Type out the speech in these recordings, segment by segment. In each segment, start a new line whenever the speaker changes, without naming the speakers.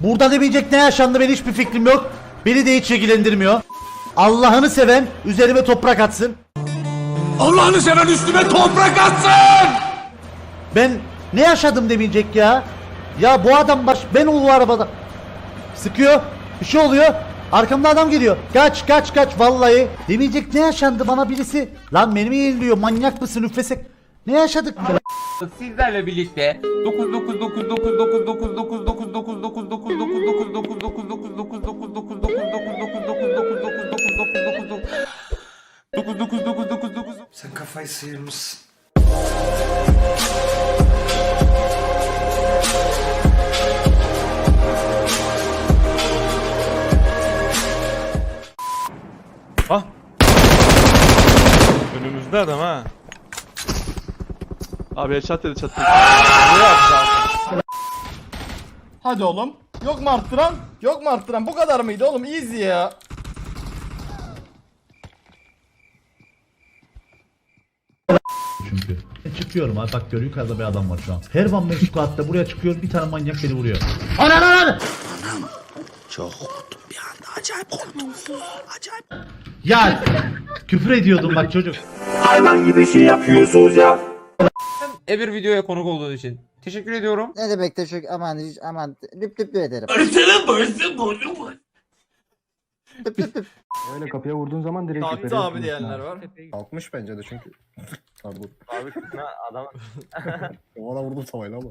Burada demeyecek ne yaşandı benim hiçbir fikrim yok. Beni de hiç ilgilendirmiyor. Allah'ını seven üzerime toprak atsın.
Allah'ını seven üstüme toprak atsın!
Ben ne yaşadım demeyecek ya. Ya bu adam baş ben o arabada. Sıkıyor. Bir şey oluyor. Arkamda adam geliyor. Kaç kaç kaç vallahi. Demeyecek ne yaşandı bana birisi. Lan beni mi yeniliyor manyak mısın üflesek. Ne yaşadık?
Sizlerle birlikte 999999999999999999999999999999999999999999999999999999999999999999999999999999999999999999999999999999999999999999999999999999999
Önümüzde adam ha.
Abi headshot dedi çat dedi.
Hadi oğlum. Yok mu arttıran? Yok mu arttıran? Bu kadar mıydı oğlum? Easy ya.
Çünkü. Çıkıyorum abi bak gör yukarıda bir adam var şu an. Her van ben squat'ta buraya çıkıyorum bir tane manyak beni vuruyor. Anan anan! Ya küfür ediyordum bak çocuk.
E bir videoya konuk olduğun için teşekkür ediyorum.
Ne demek teşekkür aman aman lüp lüp ederim. Lüp lüp lüp.
Öyle kapıya vurduğun zaman direkt
Kalktı
yukarıya
abi diyenler var.
Kalkmış bence de çünkü. Pardon.
Abi adam
Ona vurdum tavayla ama.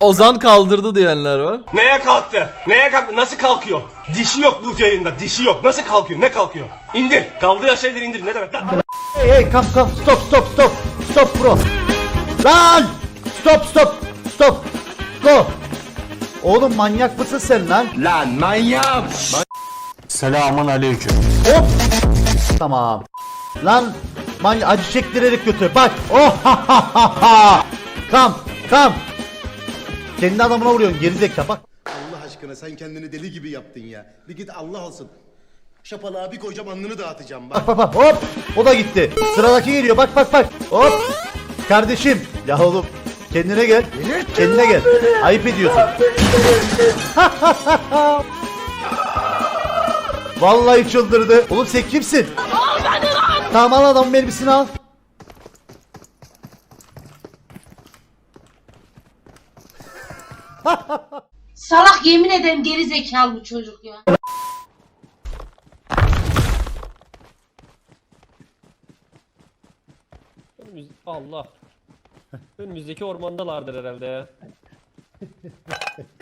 Ozan kaldırdı diyenler var.
Neye kalktı? Neye kalktı? Nasıl kalkıyor? Dişi yok bu yayında. Dişi yok. Nasıl kalkıyor? Ne kalkıyor? İndir. Kaldığı şeyleri indir. Ne demek lan?
Hey hey kam kam stop stop stop stop bro. Lan stop stop stop go. Oğlum manyak mısın sen lan?
Lan manyak.
Selamun aleyküm.
Hop. Tamam. Lan man acı çektirerek götür. Bak. Oh ha ha ha ha. Kam kam. Kendi adamına vuruyorsun gerizekalı bak.
Allah aşkına sen kendini deli gibi yaptın ya. Bir git Allah olsun. Şapalığa bir koyacağım alnını dağıtacağım bak.
Bak bak bak hop. O da gitti. Sıradaki geliyor bak bak bak. Hop. Kardeşim. Ya oğlum. Kendine gel. Kendine gel. Ayıp ediyorsun. Vallahi çıldırdı. Oğlum sen kimsin? Tamam al adamın elbisini al.
Salak yemin ederim geri zekalı bu çocuk ya.
Önümüz Allah. Önümüzdeki ormandalardır herhalde ya.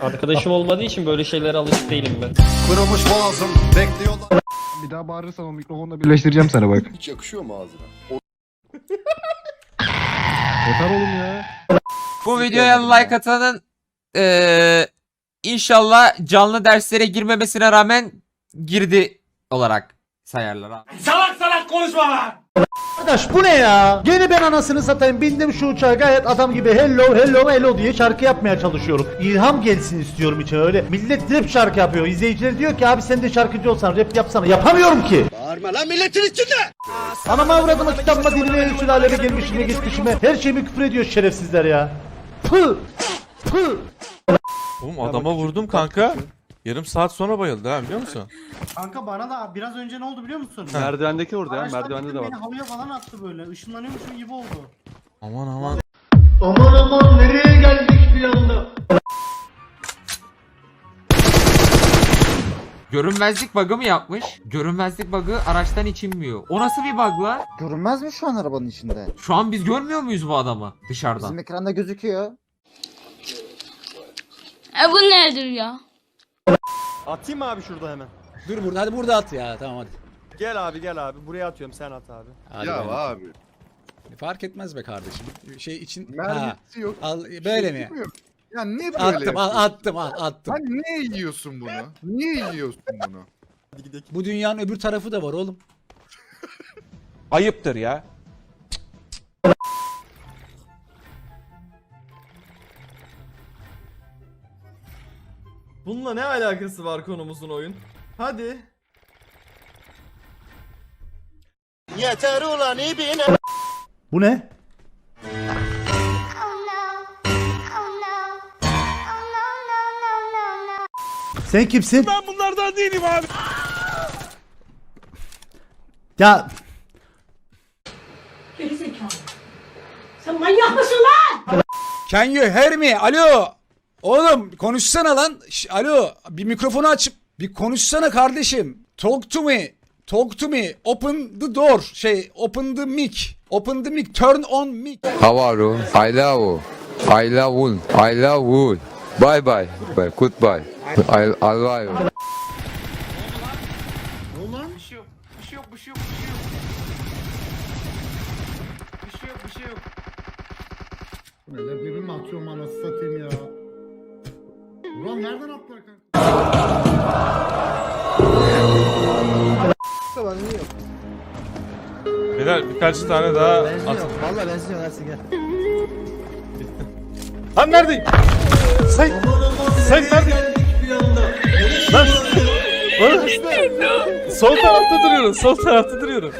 Arkadaşım olmadığı için böyle şeylere alışık değilim ben.
Kırılmış boğazım bekliyorlar.
Bir daha bağırırsan o mikrofonla birleştireceğim sana bak.
Hiç yakışıyor mu ağzına?
Yeter oğlum ya.
Bu videoya like atanın eee inşallah canlı derslere girmemesine rağmen girdi olarak sayarlar.
Salak salak konuşma lan.
Arkadaş bu ne ya? Gene ben anasını satayım bindim şu uçağa gayet adam gibi hello hello hello diye şarkı yapmaya çalışıyorum. İlham gelsin istiyorum içine öyle. Millet rap şarkı yapıyor. İzleyiciler diyor ki abi sen de şarkıcı olsan rap yapsana. Yapamıyorum ki.
Bağırma lan milletin içinde.
Anama avradıma kitabıma dilime sülaleme gelmişime geçmişime. Her şeyimi küfür ediyor şerefsizler ya. Pı. Pı.
Oğlum adama vurdum kanka. Yarım saat sonra bayıldı ha biliyor musun?
Kanka bana da biraz önce ne oldu biliyor musun?
Merdivendeki orada ya.
Araçtan
Merdivende de
biri
var.
Beni havaya falan attı böyle. Işınlanıyormuşum gibi oldu.
Aman aman.
Aman aman nereye geldik bir anda?
Görünmezlik bug'ı mı yapmış? Görünmezlik bug'ı araçtan içinmiyor. O nasıl bir bug lan?
Görünmez mi şu an arabanın içinde?
Şu an biz görmüyor muyuz bu adamı dışarıdan?
Bizim ekranda gözüküyor.
E bu nedir ya?
Atayım mı abi şurada hemen?
Dur burada hadi burada at ya tamam hadi.
Gel abi gel abi. Buraya atıyorum sen at abi.
hadi
Ya
böyle.
abi.
Fark etmez be kardeşim. Şey için
Mermisi yok.
al böyle mi?
Ya ne böyle
Attım al attım al attım.
Sen niye yiyorsun bunu? Niye yiyorsun bunu?
Hadi gidelim.
Bu dünyanın öbür tarafı da var oğlum.
Ayıptır ya.
Bununla ne alakası var konumuzun oyun? Hadi.
Yeter ulan ibine.
Bu ne? Sen kimsin?
Ben bunlardan değilim abi.
Ya
Gerizekalı. Sen manyak mısın lan?
Can you hear me? Alo. Oğlum konuşsana lan. Ş- Alo. Bir mikrofonu açıp bir konuşsana kardeşim. Talk to me. Talk to me. Open the door. Şey open the mic. Open the mic. Turn on mic.
How are you? I love you. I love you. I love you. Bye bye. Bye. Goodbye. I, I love you.
Bir şey yok. Bir şey yok. Bir şey yok. Bir şey yok. Bir şey yok. Bir şey yok.
Ne birbirine atıyorum anasını satayım ya. Ulan nereden attılar kanka?
Beyler birkaç tane daha atın.
Valla benzin yok Ersin gel.
Lan neredeyim? Sen, sen neredesin? Lan, Lan, sol tarafta duruyorum, sol tarafta duruyorum.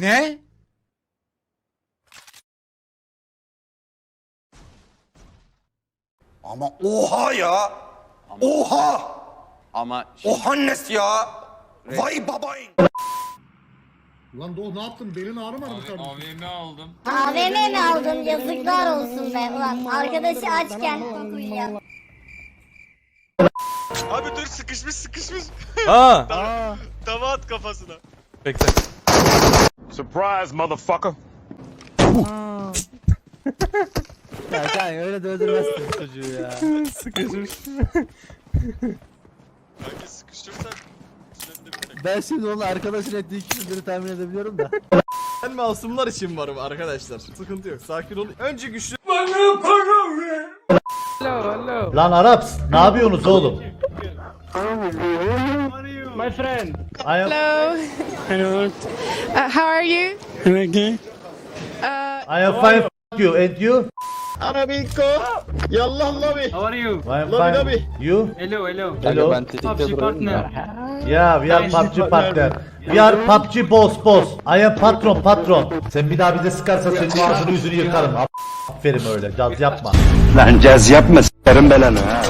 Ne?
Ama oha ya. Oha.
Ama
Ohannes ya. Vay babayın.
Lan Doğu ne yaptın? Belin ağrımadı mı kardeşim?
AVM aldım.
AVM mi aldın? Yazıklar olsun be. Ulan arkadaşı açken uyuyan.
Abi dur sıkışmış sıkışmış.
Aa,
Tava at kafasına.
bekle.
Surprise motherfucker.
Ya sen öyle de öldürmezsin çocuğu ya.
Sıkışmış.
Kanka sıkıştırsan.
Ben şimdi onun arkadaşın ettiği ikisidir tahmin edebiliyorum da.
Ben masumlar için varım arkadaşlar. Sıkıntı yok. Sakin olun. Önce güçlü
lan Araps ne yapıyorsunuz oğlum?
My friend.
I am,
Uh, how are you?
I am fine f- you and you?
Arabiko. Yallah labi.
How are you?
I am fine.
lobi.
You?
Hello hello.
Hello?
PUBG partner.
Yeah, we are PUBG partner. We are PUBG boss boss. I am patron patron. Sen bir daha bize sıkarsan senin ağzını yüzünü yıkarım. Aferin öyle caz yapma.
Lan caz yapma s**erim belanı ha.